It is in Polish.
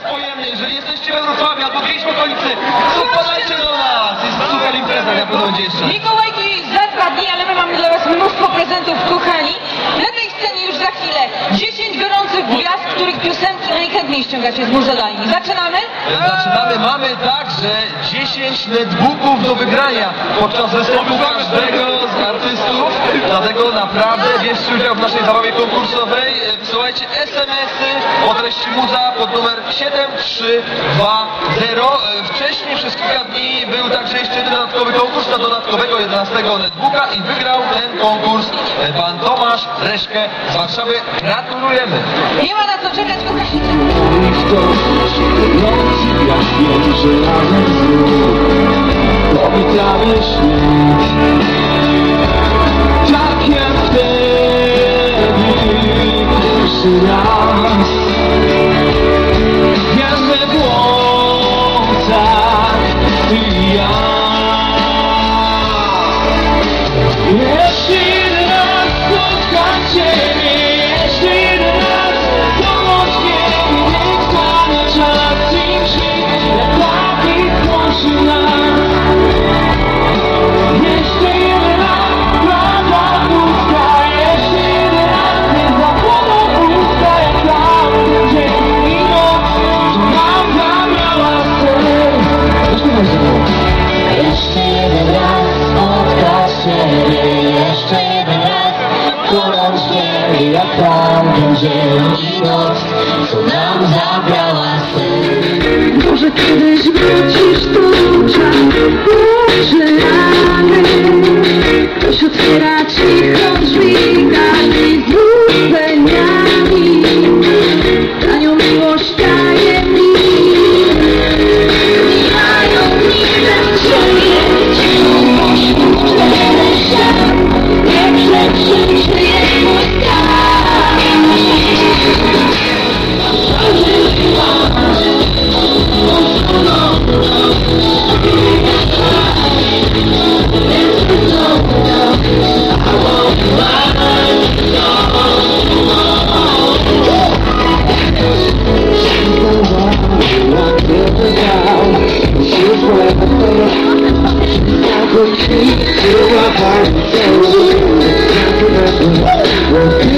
jest pojemny. Jeżeli jesteście we Wrocławiu albo gdzieś w okolicy, to wpadajcie do nas. Jest super impreza, pewno będzie jeszcze. Mikołajki za dwa dni, ale my mamy dla Was mnóstwo prezentów, kochani. Na tej scenie już za chwilę 10 gorących gwiazd, których piosenki najchętniej ściągacie z muzealni. Zaczynamy? Zaczynamy, mamy także 10 netbooków do wygrania podczas występu każdego. Dlatego naprawdę bierzcie udział w naszej zabawie konkursowej. E, Wysyłajcie SMS-y o treści muza pod numer 7320. E, Wcześniej przez kilka dni był także jeszcze jeden dodatkowy konkurs na dodatkowego 11 netbooka i wygrał ten konkurs e, pan Tomasz Reszkę z Warszawy. Gratulujemy! Nie ma na co czekać, kochani. Nocy jaśnią Powitamy śnieg 只要 tamten dzień i noc Co nam zabrała sen. Może kiedyś wrócisz tu czas rany Ktoś otwiera cicho drzwi Każdy z marzeniami Tanią miłość me to a heart. so Won't